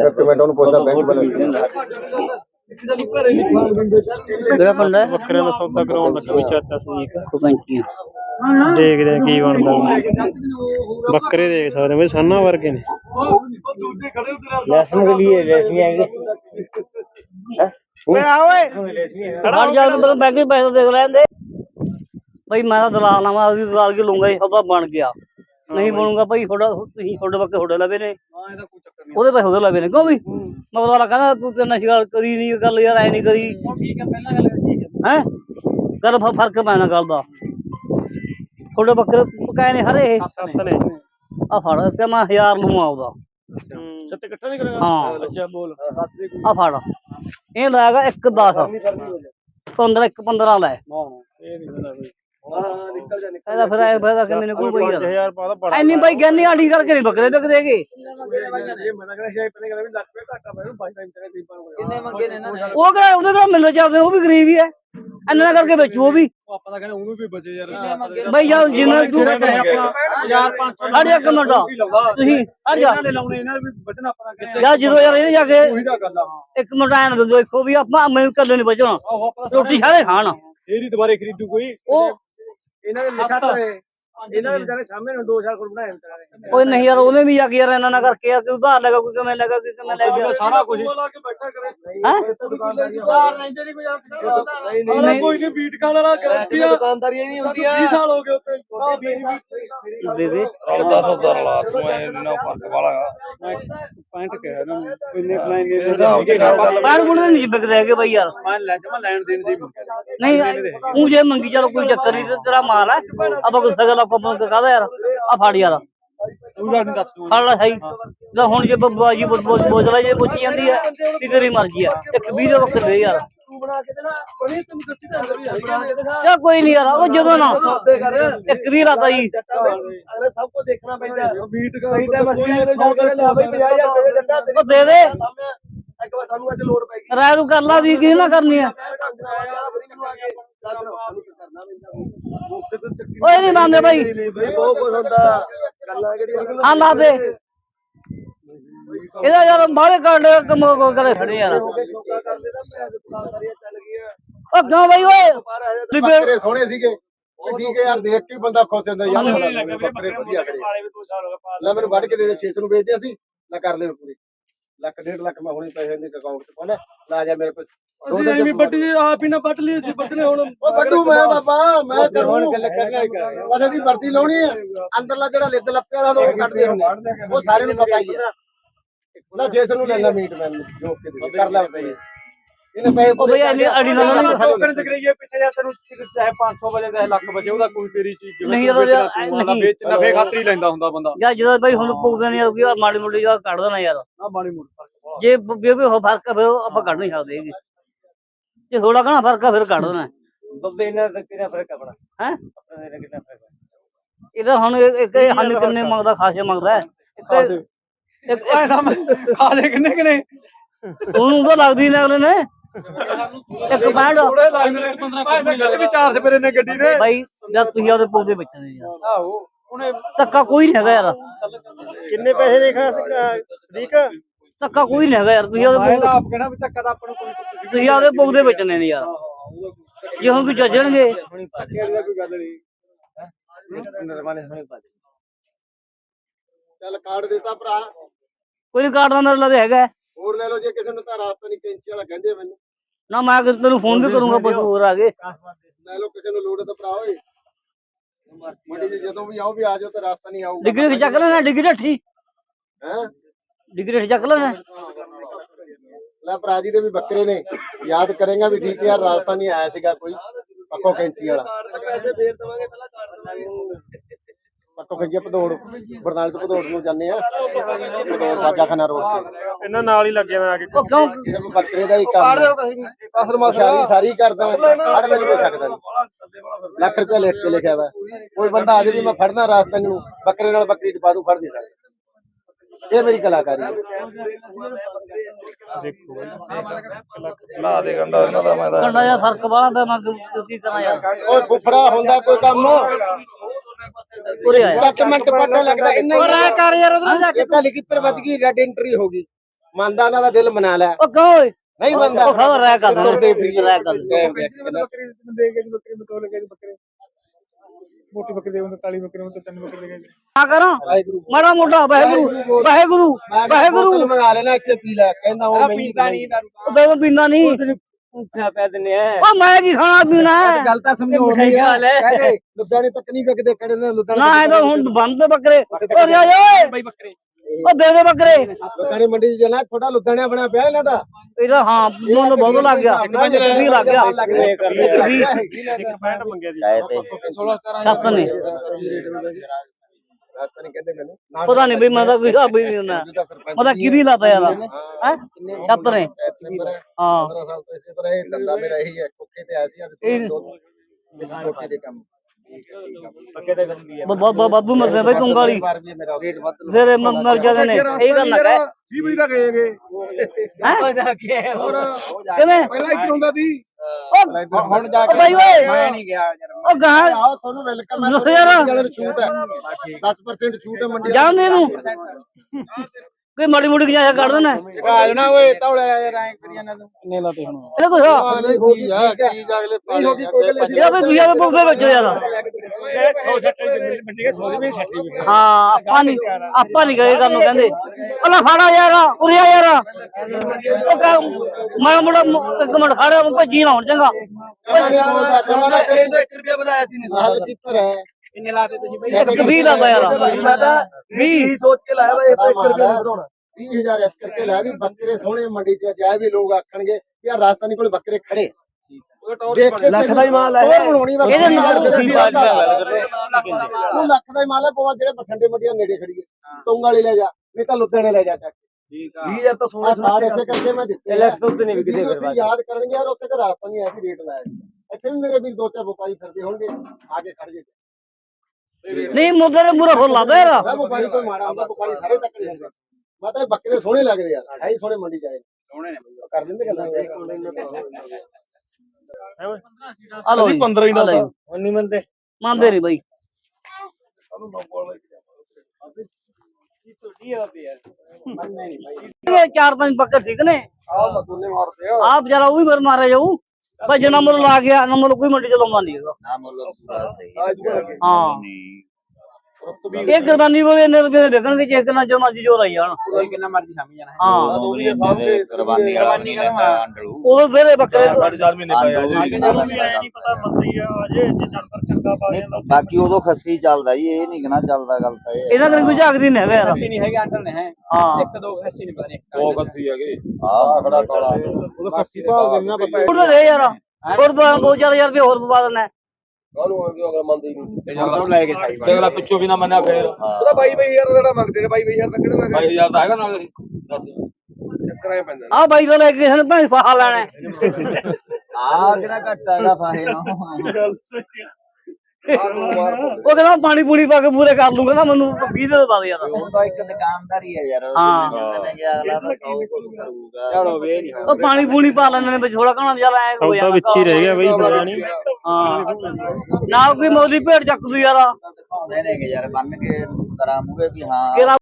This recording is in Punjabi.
ਇੱਕ ਮਿੰਟ ਉਹਨੂੰ ਪੁੱਛਦਾ ਬੈਂਕ ਬੈਲੈਂਸ ਕਿਹੜਾ ਪਿੰਡ ਹੈ? ਬੱਕਰੇ ਦਾ ਸੌਦਾ ਕਰਾਉਣ ਲੱਗਾ ਵੀ ਚਾਚਾ ਸਦੀਕ ਪੰਚੀਆਂ ਦੇਖਦੇ ਆ ਕੀ ਬਣਦਾ। ਬੱਕਰੇ ਦੇਖ ਸਕਦੇ ਬਈ ਸਾਨਾ ਵਰਗੇ ਨੇ। ਲਸਮ ਕੇ ਲਈ ਰੇਸ਼ਮੀ ਆएंगे ਓਏ ਆ ਓਏ। ਹਰ ਜਾਲ ਤੋਂ ਬੈਂਕ ਹੀ ਪੈਸੇ ਦੇਖ ਲੈਂਦੇ ਭਾਈ ਮੈਂ ਤਾਂ ਦਲਾਲ ਨਾ ਮੈਂ ਦਲਾਲ ਕੀ ਲੂੰਗਾ ਇਹ ਸੌਦਾ ਬਣ ਗਿਆ। ਨਹੀਂ ਬਣੂਗਾ ਭਾਈ ਤੁਹਾਡਾ ਤੁਸੀਂ ਤੁਹਾਡੇ ਬੱਕੇ ਤੁਹਾਡੇ ਲਵੇ ਨੇ। ਉਹਦੇ ਪੈਸੇ ਉਹਦੇ ਲਵੇ ਨੇ ਕਿਉਂ ਵੀ ਮਗਰ ਵਾਲਾ ਕਹਿੰਦਾ ਤੂੰ ਤੇ ਨਸ਼ੀ ਗੱਲ ਕਰੀ ਨਹੀਂ ਗੱਲ ਯਾਰ ਐ ਨਹੀਂ ਕਰੀ। ਠੀਕ ਹੈ ਪਹਿਲਾਂ ਗੱਲ ਠੀਕ ਹੈ। ਹੈ? ਗੱਲ ਫ- ਫ਼ਰਕ ਪੈਣਾ ਗੱਲ ਦਾ। ਤੁਹਾਡੇ ਬੱਕਰੇ ਪਕਾਏ ਨੇ ਹਰੇ ਸੱਤ ਨੇ। ਆ ਫੜ ਤੇ ਮੈਂ 1000 ਲੂੰ ਆਉਦਾ ਸੱਤ ਇਕੱਠਾ ਨਹੀਂ ਕਰੇਗਾ? ਹਾਂ। ਅੱਛਾ ਬੋਲ। ਆ ਫੜ। ਇਹ ਲਾਏਗਾ 1 10 15 1 15 ਲੈ। ਇਹ ਨਹੀਂ ਹੁੰਦਾ ਕੋਈ ਇਹਦਾ ਫਿਰ ਐ ਫਾਇਦਾ ਕਿ ਮੈਨੂੰ ਕੋਈ ਬਈ ਯਾਰ 5000 ਪਾ ਦਾ ਬੜਾ ਐਨੀ ਬਾਈ ਗਿਆਨੀ ਆੜੀ ਕਰਕੇ ਨਹੀਂ ਬੱਕਰੇ ਵਿਕਦੇ ਹੈਗੇ ਕਿੰਨੇ ਮੰਗੇ ਨੇ ਇਹਨਾਂ ਨੇ ਉਹ ਕਿਹੜਾ ਉਹਦੇ ਕੋਲ ਮਿਲਣਾ ਚਾਹਦੇ ਉਹ ਵੀ ਗਰੀਬ ਹੀ ਹੈ ਇੰਨਾ ਕਰਕੇ ਵੇਚੂ ਉਹ ਵੀ ਆਪਾਂ ਤਾਂ ਕਹਿੰਦੇ ਉਹਨੂੰ ਵੀ ਬਚੇ ਯਾਰ ਬਈ ਯਾਰ ਜਿੰਨਾ ਤੂੰ ਯਾਰ 500 ਹਟ ਜਾ ਇੱਕ ਮਿੰਟ ਤੁਸੀਂ ਹਟ ਜਾ ਲਾਉਣੇ ਇਹਨਾਂ ਵੀ ਬਚਣਾ ਆਪਣਾ ਕਿੱਥੇ ਯਾਰ ਜਦੋਂ ਯਾਰ ਇਹ ਜਾ ਕੇ ਉਹੀ ਤਾਂ ਗੱਲ ਆ ਹਾਂ ਇੱਕ ਮਿੰਟ ਐਨ ਦੇ ਦੇਖੋ ਵੀ ਆਪਾਂ ਮੈਨੂੰ ਕੱਲੇ ਨਹੀਂ ਬਚਣਾ ਆਪਾਂ ਰੋਟੀ ਸਾਰੇ ਖਾਣ ਫੇਰ ਹੀ ਦੁਬਾਰੇ ਖਰੀਦੂ ਕੋਈ ਉਹ ਇਹਨਾਂ ਦੇ ਲਿਖਾ ਤਾਂ ਇਹਨਾਂ ਦੇ ਵਿਚਾਰੇ ਸਾਹਮਣੇ ਨੂੰ 2000 ਕੋਲ ਬਣਾਏ ਵਿਚਾਰੇ। ਓਏ ਨਹੀਂ ਯਾਰ ਉਹਨੇ ਵੀ ਜਾ ਕੇ ਯਾਰ ਇਹਨਾਂ ਨਾਲ ਕਰਕੇ ਯਾਰ ਕੋਈ ਉਧਾਰ ਲਗਾ ਕੋਈ ਕਿਵੇਂ ਲਗਾ ਕੋਈ ਕਿਵੇਂ ਲੈ ਗਿਆ। ਸਾਰਾ ਕੁਝ ਲਾ ਕੇ ਬੈਠਾ ਕਰੇ। ਹੈ? ਦੁਕਾਨਦਾਰੀ ਬਾਹਰ ਰਹਿੰਦੇ ਨਹੀਂ ਕੋਈ ਨਹੀਂ ਨਹੀਂ। ਨਹੀਂ। ਕੋਈ ਨਹੀਂ ਬੀਟ ਖਾਣ ਵਾਲਾ ਗਰੰਟੀ ਆ। ਦੁਕਾਨਦਾਰੀਆਂ ਨਹੀਂ ਹੁੰਦੀਆਂ। 20 ਸਾਲ ਹੋ ਗਏ ਉੱਤੇ ਦੇ ਦੇ। ਰਲਦਾ ਸੌਦਾ ਰਲਾ ਤੂੰ ਐ ਨਾ ਫ਼ਰਕ ਵਾਲਾ। ਪੁਆਇੰਟ ਕਹਿ ਰਿਹਾ ਮੈਂ ਇੰਨੇ ਫਲਾਈਨ ਦੇ ਹਿਸਾਬ ਤੇ ਗੱਲ ਕਰ ਬਾਹਰ ਬੁੜੇ ਨਹੀਂ ਵਿਕਦੇ ਹੈਗੇ ਬਈ ਯਾਰ। ਮੈਂ ਲੈ ਜਮਾ ਲੈਣ ਦੇਣ ਦੀ ਨਹੀਂ ਤੂੰ ਜੇ ਮੰਗੀ ਚਲੋ ਕੋਈ ਚੱਕਰ ਨਹੀਂ ਤੇ ਤੇਰਾ ਮਾਲ ਹੈ ਆਪਾਂ ਗੁੱਸਾ ਗੱਲ ਬੰਦ ਕਾਹਦਾ ਯਾਰ? ਆ ਫੜ ਯਾਰ। ਪੂਰਾ ਨਹੀਂ ਦੱਸ ਫੜ ਲੈ ਸਹੀ। ਲੈ ਹੁਣ ਜੇ ਬਾਜੀ ਬੋਝਲਾ ਜੇ ਪੁੱਛੀ ਜਾਂਦੀ ਹੈ ਵੀ ਤੇਰੀ ਮਰਜ਼ੀ ਆ। ਇੱਕ 20 ਦੇ ਵਕਤ ਦੇ ਯਾਰ। ਤੂੰ ਬਣਾ ਕੇ ਦੇਣਾ। ਬਣੀ ਤੈਨੂੰ ਦੱਸੀ ਤਾਂ ਬਣਾ ਕੇ ਦੇਣਾ ਚਾ ਕੋਈ ਨਹੀਂ ਯਾਰ ਉਹ ਜਦੋਂ ਨਾ। ਸੌਦੇ ਕਰ। ਇੱਕ ਵੀ ਰਾਤਾ ਜੀ ਅਗਲੇ ਸਭ ਕੁਝ ਦੇਖਣਾ ਪੈਂਦਾ। ਬੀਟ ਕਈ ਟਾਈਮ ਅਸੀਂ ਇਹਦੇ ਜਾ ਕੇ ਲਿਆ ਬਈ 50000 ਰੁਪਏ ਦੇ ਜੱਟਾ ਉਹ ਦੇ ਦੇ। ਇੱਕ ਵਾਰ ਸਾਨੂੰ ਅੱਜ ਲੋਡ ਪੈ ਗਈ। ਰਾਇ ਨੂੰ ਕਰ ਲਾ ਵੀ ਕੀ ਨਾ ਕਰਨੀ ਆ। ਓਏ ਨਹੀਂ ਮੰਨਦੇ ਬਾਈ ਬਈ ਬਹੁਤ ਕੁਝ ਹੁੰਦਾ। ਗੱਲਾਂ ਕਿਹੜੀਆਂ ਆ ਲਾ ਦੇ। ਇਹਦਾ ਯਾਰ ਬਾਹਰੇ ਕੱਢ ਕਮ ਕਰੇ ਖੜੇ ਯਾਰ। ਕਰ ਉਹ ਕਿਉਂ ਬਾਈ ਓਏ? ਬੱਕਰੇ ਸੋਹਣੇ ਸੀਗੇ। ਠੀਕ ਹੈ ਯਾਰ ਦੇਖ ਕੇ ਬੰਦਾ ਖੁਸ਼ ਹੁੰਦਾ ਯਾਰ ਬੱਕਰੇ ਵਧੀਆ ਖੜੇ ਲੈ ਮੈਨੂੰ ਵੱਢ ਕੇ ਦੇ ਦੇ 600 ਨੂੰ ਵੇਚਦੇ ਅਸੀਂ ਲੈ ਕਰ ਲੈ ਪੂਰੀ। ਲੱਖ ਡੇਢ ਲੱਖ ਮੈਂ ਹੁਣੇ ਪੈਸੇ ਦੇ ਅਕਾਊਂਟ ਤੇ ਪਾਉਣਾ ਲਾ ਜਾ ਮੇਰੇ ਕੋਲ। ਅਸੀਂ ਵੀ ਵੱਡੀ ਆਪ ਹੀ ਨਾ ਵੱਢ ਲਈ ਸੀ ਵੱਢਣੇ ਹੁਣ। ਉਹ ਵੱਡੂ ਮੈਂ ਬਾਬਾ ਮੈਂ ਕਰੂੰ ਗੱਲ ਕਰਨਾ ਹੀ ਬਸ ਇਹਦੀ ਵਰਦੀ ਲਾਉਣੀ ਆ। ਅੰਦਰਲਾ ਜਿਹੜਾ ਲਿੱਦ ਲੱਪੇ ਵਾਲਾ ਉਹ ਕੱਢਦੇ ਹੁੰਦੇ ਉਹ ਸਾਰਿਆਂ ਨੂੰ ਪਤਾ ਹੀ ਹੈ ਨਾ ਜੇਸ ਨੂੰ ਲੈਣਾ ਮੀਟ ਮੈਂ ਜੋਕ ਕੇ ਦੇ ਕਰ ਲੈ ਪਏ ਇਹਨੇ ਪੈਸੇ ਉਹ ਬਈ ਅੜੀ ਅੜੀ ਨਾਲ ਨਹੀਂ ਟੋਕਨ ਚ ਕਰੀਏ ਪਿੱਛੇ ਜਾ ਤੈਨੂੰ ਚਾਹੇ 500 ਵਜੇ ਚਾਹੇ ਲੱਖ ਵਜੇ ਉਹਦਾ ਕੋਈ ਤੇਰੀ ਚੀਜ਼ ਜਿਵੇਂ ਨਹੀਂ ਤੂੰ ਯਾਰ, ਵੇਚਣਾ, ਤੂੰ ਨਹੀਂ। ਆਲਾ ਵੇਚ ਨਫੇ ਖਾਤਰ ਹੀ ਲੈਂਦਾ ਹੁੰਦਾ ਬੰਦਾ। ਯਾਰ ਜਦੋਂ ਬਾਈ ਹੁਣ ਪੁੱਗਦੇ ਨਹੀਂ ਯਾਰ ਕੋਈ ਮਾੜੀ ਮੋਟੀ ਜਗ੍ਹਾ ਕੱਢ ਦੇਣਾ ਯਾਰ। ਆ ਮਾੜੀ ਮੋਟੀ ਫ਼ਰਕ ਪਾ। ਜੇ ਜੇ ਵੀ ਉਹ ਫ਼ਰਕ ਆ ਫਿਰ ਉਹ ਆਪਾਂ ਕੱਢ ਨਹੀਂ ਸਕਦੇ ਹੈਗੇ। ਜੇ ਥੋੜਾ ਕਹਣਾ ਫ਼ਰਕ ਆ ਫਿਰ ਕੱਢ ਦੇਣਾ। ਬੱਬੇ ਇਹਨਾਂ ਦਾ ਕਿੰਨਾ ਫ਼ਰਕ ਆਪਣਾ ਹੈ? ਆਪਣਾ ਇਹਦਾ ਕਿੰਨਾ ਫ਼ਰਕ ਆ? ਇਹਦਾ ਹੁਣ ਇੱਕ ਇੱਕ ਹਨ ਕਿੰਨੇ ਮੰਗਦਾ ਖਾਸੇ ਮੰਗਦਾ ਹੈ। ਇੱਕ ਇੱਕ ਐ ਨਾ ਮੈਂ ਖਾਲੇ ਕਿੰਨੇ ਕਿੰਨੇ? ਉਹਨੂੰ ਤਾਂ ਲੱਗਦੀ ਨਹੀਂ ਅਗਲੇ ਨੇ। ਨੇ 15 15 ਵੀ ਚਾਰ ਸਪਰੇ ਨੇ ਗੱਡੀ ਦੇ। ਬਾਈ ਜਦ ਤੁਸੀਂ ਉਹਦੇ ਪੌਦੇ ਵੇਚਣੇ ਯਾਰ ਆਹੋ ਉਹਨੇ ਧੱਕਾ ਕੋਈ ਨਹੀਂ ਹੈਗਾ ਯਾਰ। ਕਿੰਨੇ ਪੈਸੇ ਦੇਖਾ ਠੀਕ ਧੱਕਾ ਕੋਈ ਨਹੀਂ ਹੈਗਾ ਯਾਰ ਤੁਸੀਂ ਉਹਦੇ ਤਾਂ ਪੌਦੇ- ਆਪ ਕਹਿਣਾ ਵੀ ਧੱਕਾ ਤਾਂ ਆਪਾਂ ਨੂੰ ਕੋਈ ਤੁਸੀਂ ਉਹਦੇ ਪੌਦੇ ਵੇਚਣੇ ਨੇ ਯਾਰ। ਜੇ ਹੁਣ ਕੋਈ ਜੱਜਣਗੇ ਧੱਕੇ ਦੀ ਕੋਈ ਗੱਲ ਨਹੀਂ। ਨਰਮਾਨੇ ਹੁਣੇ ਪਾ ਚੱਲ ਕਾਰਡ ਦਿੱਤਾ ਭਰਾ। ਕੋਈ ਨਹੀਂ ਕਾਟਦਾ ਮੇਰੇ ਲਵੇ ਹੈਗਾ। ਹੋਰ ਲੈ ਲਓ ਜੇ ਕਿਸੇ ਨੂੰ ਤਾਂ ਰਾਸਤਾ ਨਹੀਂ ਕੈਂਚੀ ਵਾਲਾ ਕਹਿੰਦੇ ਆ ਮੈਨੂੰ। ਨਾ ਮੈਂ ਕਿ ਤੈਨੂੰ ਫੋਨ ਵੀ ਕਰੂੰਗਾ ਪਸ਼ੂ ਹੋਰ ਆ ਗਏ। ਲੈ ਲਓ ਕਿਸੇ ਨੂੰ ਲੋੜ ਹੈ ਤਾਂ ਭਰਾ ਓਏ। ਮੰਡੀ 'ਚ ਜਦੋਂ ਵੀ ਆਓ ਵੀ ਆ ਜਾਓ ਤਾਂ ਰਾਸਤਾ ਨਹੀਂ ਆਊਗਾ। ਡਿਗਰੀ ਚੱਕ ਲੈਣਾ ਡਿਗਰੀ ਢੱਠੀ ਹੈ? ਡਿਗਰੀ ਚੱਕ ਲੈਣਾ। ਲੈ ਭਰਾ ਜੀ ਦੇ ਵੀ ਬੱਕਰੇ ਨੇ। ਯਾਦ ਕਰੇਗਾ ਵੀ ਠੀਕ ਹੈ ਯਾਰ ਰਾਸਤਾ ਨਹੀਂ ਆਇਆ ਸੀਗਾ ਕੋਈ ਪੱਕੋ ਕੈਂਚੀ ਵਾਲਾ। ਪੈਸੇ ਫੇਰ ਦਵਾਂਗੇ ਪਹਿਲਾਂ ਕਾਰਡ ਲਾਂਗੇ ਪੱਕੋ ਕੈਂਚੀ ਭਦੌੜ ਬਰਨਾਲੇ ਤੋਂ ਭਦੌੜ ਨੂੰ ਜਾਂਦੇ ਆ। ਭਦੌੜ ਬਾਜਾਖਾਨਾ ਰੋਡ ਤੇ। ਇਹਨਾਂ ਨਾਲ ਹੀ ਲੱਗੇ ਮੈਂ ਆ ਕੇ ਸਿਰਫ ਬੱਕਰੇ ਦਾ ਹੀ ਕੰਮ ਹੈ ਅਸਲ ਮਸ਼ਾਰੀ ਸਾਰੀ ਕਰਦਾ ਹੜ ਮੈਨੂੰ ਕੋਈ ਸਕਦਾ ਨਹੀਂ। ਲੱਖ ਰੁਪਏ ਲਿਖ ਕੇ ਲਿਖਿਆ ਵਾ। ਕੋਈ ਬੰਦਾ ਆ ਜੇ ਵੀ ਮੈਂ ਫੜਨਾ ਰਾਸਤਾ ਨੂੰ ਬੱਕਰੇ ਨਾਲ ਬੱਕਰੀ ਟਪਾ ਦੂੰ ਫੜ ਨਹੀਂ ਸਕਦਾ ਇਹ ਮੇਰੀ ਕਲਾਕਾਰੀ ਹੈ ਲਾ ਦੇ ਗੰਡਾ ਇਹਨਾਂ ਦਾ ਮੈਂ ਤਾਂ ਕੰਡਾ ਜਿਹਾ ਫ਼ਰਕ ਵਾਲਾ ਤਾਂ ਮੈਂ ਕੀ- ਕੀ ਕਰਾਂ ਯਾਰ। ਓਏ ਫੁਫੜਾ ਹੁੰਦਾ ਕੋਈ ਕੰਮ? ਉਰੇ ਆਇਆ। ਚੱਕ ਮਿੰਟ ਪੱਟਾ ਲੱਗਦਾ ਇੰਨਾ ਹੀ ਰਾਇ ਕਰ ਯਾਰ ਉਧਰ ਜਾ ਕੇ ਤਾਂ ਲਿਖਿੱਤਰ ਵੱਜ ਗਈ ਰੈਡ ਐਂਟਰੀ ਹੋ ਗਈ। ਮੰਨਦਾ ਉਹਨਾਂ ਦਾ ਦਿਲ ਮਨਾ ਲਿਆ ਉਹ ਕਹੋ ਓਏ? ਨਹੀਂ ਮੰਨਦਾ। ਉਹ ਖਬਰ ਰਾਇ ਕਰ ਤੁਰਦੇ ਫਿਰੀ ਰਾਇ ਕਰ ਮੋਟੀ ਬੱਕਰੀ ਦੇ ਕਾਲੀ ਬੱਕਰੀ ਨੂੰ ਤਿੰਨ ਬੱਕਰੀ ਦੇ ਆ ਕਰਾਂ। ਵਾਹਿਗੁਰੂ। ਮਾੜਾ ਮੋਟਾ ਵਾਹਿਗੁਰੂ ਵਾਹਿਗੁਰੂ। ਵਾਹਿਗੁਰੂ ਮੰਗਾ ਲੈਣਾ ਇੱਥੇ ਪੀ ਲੈ। ਕਹਿੰਦਾ ਉਹ ਮਹਿੰਗੀ ਪੀਂਦਾ ਨਹੀਂ ਉਹ ਦੋ ਪੀਂਦਾ ਨਹੀਂ। ਉੱਠਾ ਪੈ ਦਿੰਨੇ ਆ। ਉਹ ਮੈਂ ਕੀ ਖਾਣਾ ਪੀਣਾ ਹੈ? ਗੱਲ ਤਾਂ ਸਮਝਾਉਣੀ ਆ। ਕਹਦੇ ਲੁਧਿਆਣੇ ਤੱਕ ਨਹੀਂ ਵਿਕਦੇ ਕਿਹੜੇ ਨੇ ਲੁਧਿਆਣੇ ਨਾ ਇਹ ਤਾਂ ਹੁਣ ਬੰਦ ਬੱਕਰੇ। ਉਹ ਰਿਆ ਓਏ। ਬਾਈ ਬੱਕਰੇ। ਉਹ ਦੇ ਦੇ ਬੱਕਰੇ। ਲੁਧਿਆਣੇ ਮੰਡੀ 'ਚ ਜਾਣਾ ਥੋੜਾ ਲੁਧਿਆਣਾ ਬਣਾ ਪਿਆ ਇਹਨਾਂ ਦਾ। ਇਹਦਾ ਹਾਂ ਮੁੱਲ ਬਹੁਤ ਲੱਗ ਗਿਆ। ਵੀ ਲੱਗ ਗਿਆ। ਪੈਂਟ ਮੰਗਿਆ ਦੀ ਆਏ ਤੇ ਸੱਤ ਨੇ। ਰਾਸਤਾ ਨਹੀਂ ਕਹਿੰਦੇ ਮੈਨੂੰ। ਪਤਾ ਨਹੀਂ ਬਈ ਮੈਂ ਤਾਂ ਕੋਈ ਹਿਸਾਬ ਹੀ ਨਹੀਂ ਹੁੰਦਾ। ਪਤਾ ਕੀ ਵੀ ਲਾਤਾ ਯਾਰ। ਹੈ। ਸੱਤ ਨੇ। ਹਾਂ। 15 ਸਾਲ ਤੋਂ ਇਸੇ ਪਰ ਇਹ ਧੰਦਾ ਮੇਰਾ ਇਹੀ ਹੈ। ਕੁੱਕੇ ਤੇ ਆਇਆ ਸੀ ਅੱਜ ਰੋਟੀ ਦੇ ਕੰਮ। ਬ- ਬ- ਬ- ਬਾਬੂ ਮਰਦੇ ਬਈ ਤੂੰ ਗਾਲੀ। ਫਿਰ ਇਹ ਮ- ਮਰ ਜਾਂਦੇ ਨੇ। ਇਹ ਗੱਲ ਨਾ ਕਹਿ। 20 ਵਜੇ ਤੱਕ ਗਏਗੇ ਹੈ? ਹੋਰ। ਕਿਵੇਂ? ਪਹਿਲਾਂ ਇੱਥੇ ਹੁੰਦਾ ਸੀ। ਉਹ ਹੁਣ ਜਾ ਉਹ ਬਾਈ ਓਏ। ਮੈਂ ਨਹੀਂ ਗਿਆ ਯਾਰ। ਉਹ ਗਾਂ। ਆਓ ਤੁਹਾਨੂੰ ਵੈਲਕਮ ਹੈ ਯਾਰ। ਵਾਲੇ ਨੂੰ ਛੂਟ ਹੈ 10% ਛੂਟ ਹੈ ਮੰਡੀ ਜਾਣਦੇ ਇਹਨੂੰ। ਕੋਈ ਮਾੜੀ ਮੋਟੀ ਗੁਜਾਇਸ਼ ਕਰ ਦੇਣਾ ਆ ਜਾਣਾ ਓਏ ਯਾਰ ਐਂ ਕਰੀ ਜਾਂਦਾ ਤੂੰ। ਕਿੰਨੇ ਲਾਤੇ ਹੁਣ। ਇਹਦਾ ਕੁਛ ਅਗਲੇ ਚੀਜ਼ ਹੈ ਚੀਜ਼ ਅਗਲੇ ਪਾਲੇ ਹੋ ਗਈ ਕੋਈ ਇਹਦਾ ਵੀ ਦੂਜਾ ਦੇ ਪੁੱਛੇ ਵਿੱਚ ਯਾਰ 160 ਮੰਡੀ ਕੇ 100 ਦੀ 60 ਹਾਂ ਆਪਾਂ ਨਹੀਂ ਆਪਾਂ ਨਹੀਂ ਗਏ ਕਰਨ ਨੂੰ ਕਹਿੰਦੇ। ਉਹਲਾ ਫਾੜਾ ਯਾਰ ਉਰੇ ਆ ਯਾਰ। ਉਹ ਕਹਿ- ਮੈਂ ਮੁੰਡਾ ਮ- ਇੱਕ ਮਿੰਟ ਭੱਜੀ ਨਾ ਹੁਣ ਚੰਗਾ। ਵਧਾਇਆ ਸੀ ਨੇ ਹੈ। ਕਿੰਨੇ ਲਾਤੇ ਤੁਸੀਂ ਬਾਈ? ਇੱਕ ਵੀਹ ਲਾਤਾ ਯਾਰ। ਵੀਹ ਸੋਚ ਕੇ ਲਾਇਆ ਬਾਈ 1 ਰੁਪਏ ਨਹੀਂ ਵਧਾਉਣਾ 20000 ਇਸ ਕਰਕੇ ਲੈ ਵੀ ਬੱਕਰੇ ਸੋਹਣੇ ਮੰਡੀ 'ਚ ਜਾਏ ਵੀ ਲੋਕ ਆਖਣਗੇ ਯਾਰ ਰਾਜਸਥਾਨੀ ਕੋਲ ਬੱਕਰੇ ਖੜੇ। ਦੇਖ ਕੇ ਲੱਖ ਦਾ ਹੀ ਮਾਲ ਹੈ। ਬਣਾਉਣੀ ਵਾ। ਇਹਦੇ ਨਾਲ ਤੁਸੀਂ ਬਾਅਦ ਉਹ ਲੱਖ ਦਾ ਹੀ ਮਾਲ ਹੈ। ਪਵਾ ਜਿਹੜੇ ਬਠੰਡੇ ਮੰਡੀਆਂ ਨੇੜੇ ਖੜੀ ਹੈ। ਤੁੰਗ ਵਾਲੀ ਲੈ ਜਾ ਨਹੀਂ ਤਾਂ ਲੁਧਿਆਣੇ ਲੈ ਜਾ ਚੱਕ ਠੀਕ ਆ। 20000 ਤਾਂ ਸੋਹਣੇ ਸੋਹਣੇ ਇਸੇ ਕਰਕੇ ਮੈਂ ਦਿੱਤੇ ਲੱਖ ਤੋਂ ਨਹੀਂ ਵਿਕਦੇ ਫਿਰ ਯਾਦ ਕਰਨਗੇ ਯਾਰ ਉੱਥੇ ਤਾਂ ਰਾਜਸਥਾਨੀ ਐਸੀ ਰੇਟ ਲਾਇਆ ਸੀ। ਇੱਥੇ ਵੀ ਮੇਰੇ ਵੀਰ ਦੋ ਚਾਰ ਵਪਾਰੀ ਫਿਰਦੇ ਹੋਣਗੇ ਖੜ ਜੇ। ਨਹੀਂ ਮੁੱਦੇ ਦੇ ਮੂਰੇ ਫੁੱਲ ਲਾਦਾ ਯਾਰ। ਵਪਾਰੀ ਕੋਈ ਮਾੜਾ ਹੁੰਦਾ ਵਪਾਰੀ ਸਾਰੇ ਤੱਕ ਨਹੀਂ ਹੁੰਦੇ ਮੈਂ ਤਾਂ ਇਹ ਬੱਕਰੇ ਸੋਹਣੇ ਲੱਗਦੇ ਯਾਰ ਹੈ ਹੀ ਸੋਹਣੇ ਮੰਡੀ ਜਾਏ ਸੋਹਣੇ ਨੇ। ਕਰ ਦਿੰਦੇ ਗੱਲਾਂ। ਆ ਲੋ 15 ਹੀ ਨਾ ਨਹੀਂ ਮੰਨਦੇ ਮੰਨਦੇ ਨਹੀਂ ਬਾਈ। ਚਾਰ ਪੰਜ ਬੱਕਰ ਠੀਕ ਨੇ। ਆਹ ਮਤੂਨੇ ਮਾਰਦੇ ਆ। ਵਿਚਾਰਾ ਉਹ ਵੀ ਮਰ ਮਾਰਿਆ ਜਾਊ। ਪਰ ਜੇ ਨੰਬਰ ਲਾ ਗਿਆ ਨੰਬਰ ਕੋਈ ਮੰਡੀ ਚ ਲਾਉਂਦਾ ਨਹੀਂ ਹੈਗਾ। ਨਾ ਮੁੱਲ ਪੂਰਾ ਸਹੀ ਹਾਂ। ਇਹ ਕੁਰਬਾਨੀ ਕੋਲੇ ਇੰਨੇ ਰੁਪਏ ਦੇ ਵਿਕਣਗੇ ਜੇ ਕਿੰਨਾ ਜੋ ਮਰਜ਼ੀ ਜੋਰ ਆਈ ਜਾਣ। ਕੋਈ ਕਿੰਨਾ ਮਰਜ਼ੀ ਸਮਝ ਜਾਣਾ। ਹਾਂ। ਕੁਰਬਾਨੀ ਕੁਰਬਾਨੀ ਕਰਵਾ ਅੰਡਲੂ ਉਹ ਫਿਰ ਬਾਕੀ ਉਦੋਂ ਖੱਸੀ ਚੱਲਦਾ ਜੀ ਇਹ ਨਹੀਂ ਕਹਣਾ ਚੱਲਦਾ ਗੱਲ ਤਾਂ ਇਹ। ਇਹਨਾਂ ਕੋਲ ਕੋਈ ਝਾਕਦੀ ਨਹੀਂ ਹੈਗਾ ਯਾਰ। ਅਸੀਂ ਨਹੀਂ ਹੈਗੇ ਅੰਡਰ ਨੇ ਹੈ। ਹਾਂ। ਇੱਕ ਦੋ ਅਸੀਂ ਨਹੀਂ ਪਤਾ ਨਹੀਂ ਖੱਸੀ ਹੈਗੇ। ਆਹ ਖੜਾ ਕਾਲਾ ਉਹ ਖੱਸੀ ਭਾਲ ਦਿੰਦੇ ਨਾ ਬੱਕਰੇ ਉਹ ਦੇ ਯਾਰ। ਹੋਰ ਦੋ ਚਾਰ ਹਜ਼ਾਰ ਰੁਪਏ ਹੋਰ ਪਵਾ ਦੇਣਾ ਜਦੋਂ ਲੈ ਕੇ ਸਾਈ ਅਗਲਾ ਪਿੱਛੋਂ ਵੀ ਨਾ ਮੰਨਿਆ ਫੇਰ। ਉਹਦਾ ਬਾਈ ਬਾਈ ਯਾਰ ਜਿਹੜਾ ਮੰਗਦੇ ਨੇ ਬਾਈ ਬਾਈ ਯਾਰ ਦਾ ਕਿਹੜਾ ਭਾਈ ਹਜ਼ਾਰ ਦਾ ਹੈਗਾ ਨਾਲ ਦੱਸ। ਚੱਕਰ ਆਇਆ ਪੈਂਦਾ ਆ ਬਾਈ ਤੋਂ ਲੈ ਕੇ ਸਾਨੂੰ ਭਾਈ ਫਾਹਾ ਲੈਣਾ ਹੈ। ਆਹ ਕਿਹੜਾ ਘੱਟਾ ਇਹਦਾ ਫਾਹੇ ਨਾ ਉਹ ਕਹਿੰਦਾ ਪਾਣੀ ਪੂਣੀ ਪਾ ਕੇ ਪੂਰੇ ਕਰ ਲੂੰਗਾ ਨਾ ਮੈਨੂੰ 20 ਦੇ ਪਾ ਦੇ ਯਾਰ। ਉਹ ਤਾਂ ਇੱਕ ਦੁਕਾਨਦਾਰੀ ਹੈ ਯਾਰ ਹਾਂ। ਕਹਿੰਦੇ ਨੇ ਕਿ ਅਗਲਾ ਤਾਂ 100 ਕੁਝ ਕਰੂਗਾ। ਚਲੋ ਵੇ ਨਹੀਂ ਉਹ ਪਾਣੀ ਪੂਣੀ ਪਾ ਲੈਂਦੇ ਨੇ ਵਿਛੋੜਾ ਕਹਣਾ ਚੱਲ ਐ ਹੋ ਸੌਦਾ ਵਿੱਚ ਹੀ ਰਹਿ ਗਿਆ ਬਈ ਪਤਾ ਨਹੀਂ। ਹਾਂ। ਨਾ ਕੋਈ ਮੋਦੀ ਭੇਡ ਚੱਕ ਦੂ ਯਾਰ। ਦਿਖਾਉਂਦੇ ਨੇ ਕਿ ਯਾਰ ਬੰਨ ਕੇ ਕਰਾਂ ਮੂਹਰੇ ਵੀ ਹਾਂ। ਕਿਹੜਾ